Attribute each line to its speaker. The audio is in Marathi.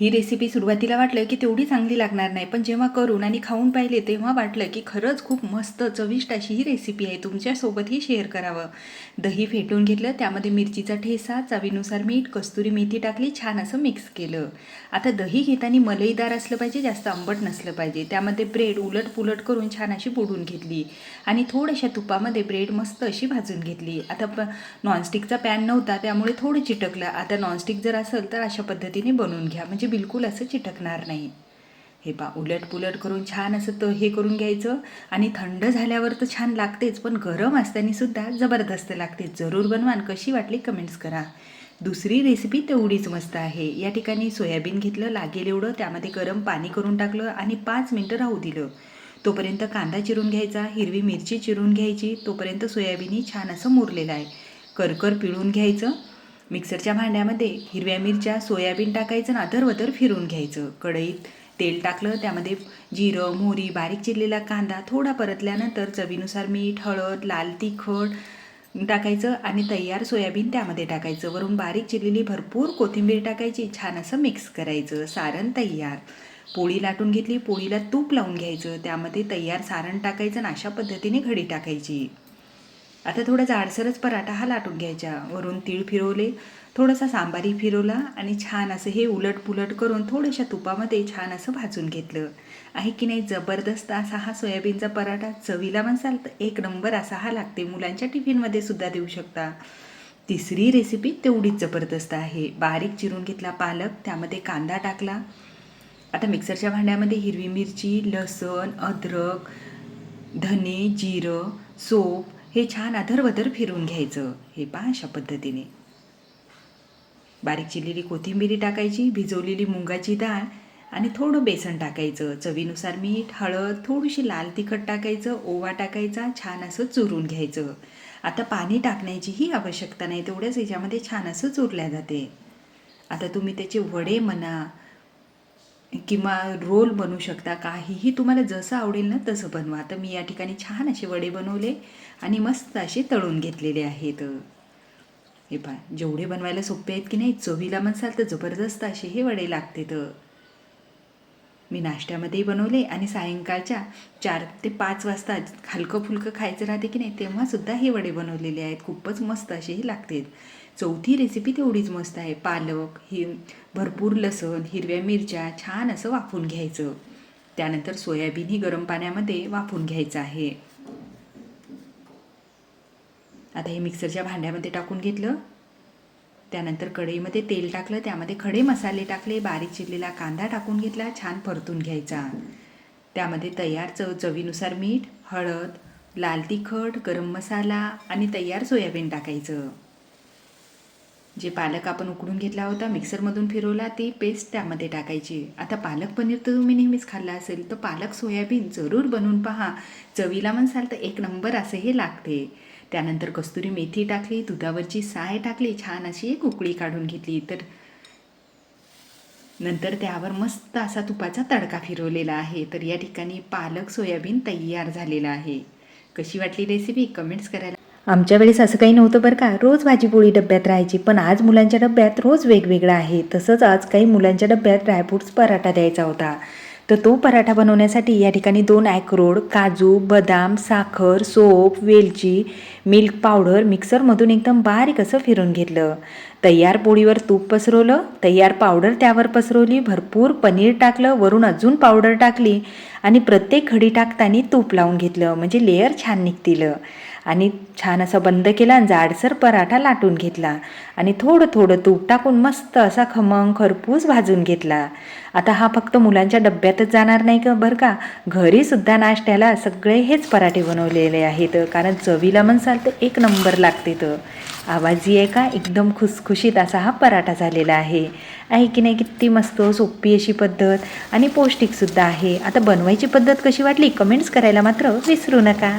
Speaker 1: ही रेसिपी सुरुवातीला वाटलं की तेवढी चांगली लागणार नाही. पण जेव्हा करून आणि खाऊन पाहिले तेव्हा वाटलं की खरंच खूप मस्त चविष्ट अशी ही रेसिपी आहे. तुमच्यासोबतही शेअर करावं. दही फेटून घेतलं त्यामध्ये मिरचीचा ठेसा चवीनुसार मीठ कस्तुरी मेथी टाकली छान असं मिक्स केलं. आता दही घेताना मलईदार असलं पाहिजे जास्त आंबट नसलं पाहिजे. त्यामध्ये ब्रेड उलट पुलट करून छान अशी बुडून घेतली. आणि थोड्याशा तुपामध्ये ब्रेड मस्त अशी भाजून घेतली. आता प नॉनस्टिकचा पॅन नव्हता त्यामुळे थोडं चिटकलं. आता नॉनस्टिक जर असेल तर अशा पद्धतीने बनवून घ्या. म्हणजे बिलकुल असं चिटकणार नाही. हे पा उलटपुलट करून छान असं तर हे करून घ्यायचं आणि थंड झाल्यावर तर छान लागतेच पण गरम असताना सुद्धा जबरदस्त लागते. जरूर बनवा कशी वाटली कमेंट्स करा. दुसरी रेसिपी तेवढीच मस्त आहे. या ठिकाणी सोयाबीन घेतलं लागेल एवढं त्यामध्ये गरम पाणी करून टाकलं आणि पाच मिनटं राहू दिलं. तोपर्यंत कांदा चिरून घ्यायचा हिरवी मिरची चिरून घ्यायची तोपर्यंत सोयाबीनही छान असं मुरलेलं आहे. करकर पिळून घ्यायचं मिक्सरच्या भांड्यामध्ये हिरव्या मिरच्या सोयाबीन टाकायचं आणि अधरवधर फिरून घ्यायचं. कढईत तेल टाकलं त्यामध्ये जिरं मोहरी बारीक चिरलेला कांदा थोडा परतल्यानंतर चवीनुसार मीठ हळद लाल तिखट टाकायचं आणि तयार सोयाबीन त्यामध्ये टाकायचं. वरून बारीक चिरलेली भरपूर कोथिंबीर टाकायची छान असं मिक्स करायचं. सारण तयार. पोळी लाटून घेतली पोळीला तूप लावून घ्यायचं. त्यामध्ये तयार सारण टाकायचं आणि अशा पद्धतीने घडी टाकायची. आता थोडा जाडसरच पराठा हा लाटून घ्यायचा. वरून तीळ फिरवले थोडासा सांबारी फिरवला आणि छान असं हे उलट पुलट करून थोड्याशा तुपामध्ये छान असं भाजून घेतलं. आहे की नाही जबरदस्त असा हा सोयाबीनचा पराठा चवीला म्हणसाल तर एक नंबर असा हा लागते. मुलांच्या टिफिनमध्ये सुद्धा देऊ शकता. तिसरी रेसिपी तेवढीच जबरदस्त आहे. बारीक चिरून घेतला पालक त्यामध्ये कांदा टाकला. आता मिक्सरच्या भांड्यामध्ये हिरवी मिरची लसण अद्रक धने जिरं सोप हे छान अधरवधर फिरून घ्यायचं हे पहा अशा पद्धतीने. बारीक चिरलेली कोथिंबिरी टाकायची भिजवलेली मुंगाची डाळ आणि थोडं बेसन टाकायचं. चवीनुसार मीठ हळद थोडीशी लाल तिखट टाकायचं ओवा टाकायचा छान असं चुरून घ्यायचं. आता पाणी टाकण्याचीही आवश्यकता नाही तेवढ्याच याच्यामध्ये छान असं चुरल्या जाते. आता तुम्ही त्याचे वडे म्हणा किंवा रोल बनवू शकता काहीही तुम्हाला जसं आवडेल ना तसं बनवा. तर मी या ठिकाणी छान असे वडे बनवले आणि मस्त असे तळून घेतलेले आहेत. हे पहा जेवढे बनवायला सोपे आहेत की नाही चवीला म्हणसाल तर जबरदस्त असे हे वडे लागते तर मी नाश्त्यामध्येही बनवले आणि सायंकाळच्या चार ते पाच वाजता हलकं फुलकं खायचं राहते की नाही तेव्हासुद्धा हे वडे बनवलेले आहेत. खूपच मस्त असेही लागतात. चौथी रेसिपी तेवढीच मस्त आहे. पालक ही भरपूर लसण हिरव्या मिरच्या छान असं वाफून घ्यायचं. त्यानंतर सोयाबीन ही गरम पाण्यामध्ये वाफून घ्यायचं आहे. आता हे मिक्सरच्या भांड्यामध्ये टाकून घेतलं. त्यानंतर कढईमध्ये तेल टाकलं. त्यामध्ये खडे मसाले टाकले. बारीक चिरलेला कांदा टाकून घेतला. छान परतून घ्यायचा. त्यामध्ये तयार चव चवीनुसार मीठ हळद लाल तिखट गरम मसाला आणि तयार सोयाबीन टाकायचं. जे पालक आपण उकडून घेतला होता मिक्सरमधून फिरवला ती पेस्ट त्यामध्ये टाकायची. आता पालक पनीर तर तुम्ही नेहमीच खाल्ला असेल तर पालक सोयाबीन जरूर बनवून पहा. चवीला म्हणसाल तर एक नंबर असं हे लागते. त्यानंतर कस्तुरी मेथी टाकली दुधावरची साय टाकली छान अशी एक उकळी काढून घेतली. तर नंतर त्यावर मस्त असा तुपाचा तडका फिरवलेला आहे. तर या ठिकाणी पालक सोयाबीन तयार झालेला आहे. कशी वाटली रेसिपी कमेंट्स करायला आमच्या वेळेस असं काही नव्हतं बरं का. रोज भाजीपोळी डब्यात राहायची पण आज मुलांच्या डब्यात रोज वेगवेगळं आहे. तसंच आज काही मुलांच्या डब्यात ड्रायफ्रूट्स पराठा द्यायचा होता. तर तो पराठा बनवण्यासाठी या ठिकाणी दोन ॲक्रोड काजू बदाम साखर सोप वेलची मिल्क पावडर मिक्सरमधून एकदम बारीक असं फिरून घेतलं. तयार पोळीवर तूप पसरवलं तयार पावडर त्यावर पसरवली भरपूर पनीर टाकलं वरून अजून पावडर टाकली आणि प्रत्येक खडी टाकताना तूप लावून घेतलं. म्हणजे लेअर छान निघतील. आणि छान असा बंद केला आणि जाडसर पराठा लाटून घेतला. आणि थोडं थोडं तूप टाकून मस्त असा खमंग खरपूस भाजून घेतला. आता हा फक्त मुलांच्या डब्यातच जाणार नाही का बरं का? घरीसुद्धा नाश्त्याला सगळे हेच पराठे बनवलेले आहेत कारण चवीला म्हणसाल तर एक नंबर लागते तर आवाजी आहे का? एकदम खुसखुशीत असा हा पराठा झालेला आहे. आहे की नाही? किती मस्त सोपी अशी पद्धत. आणि पौष्टिकसुद्धा आहे. आता बनवायची पद्धत कशी वाटली? कमेंट्स करायला मात्र विसरू नका.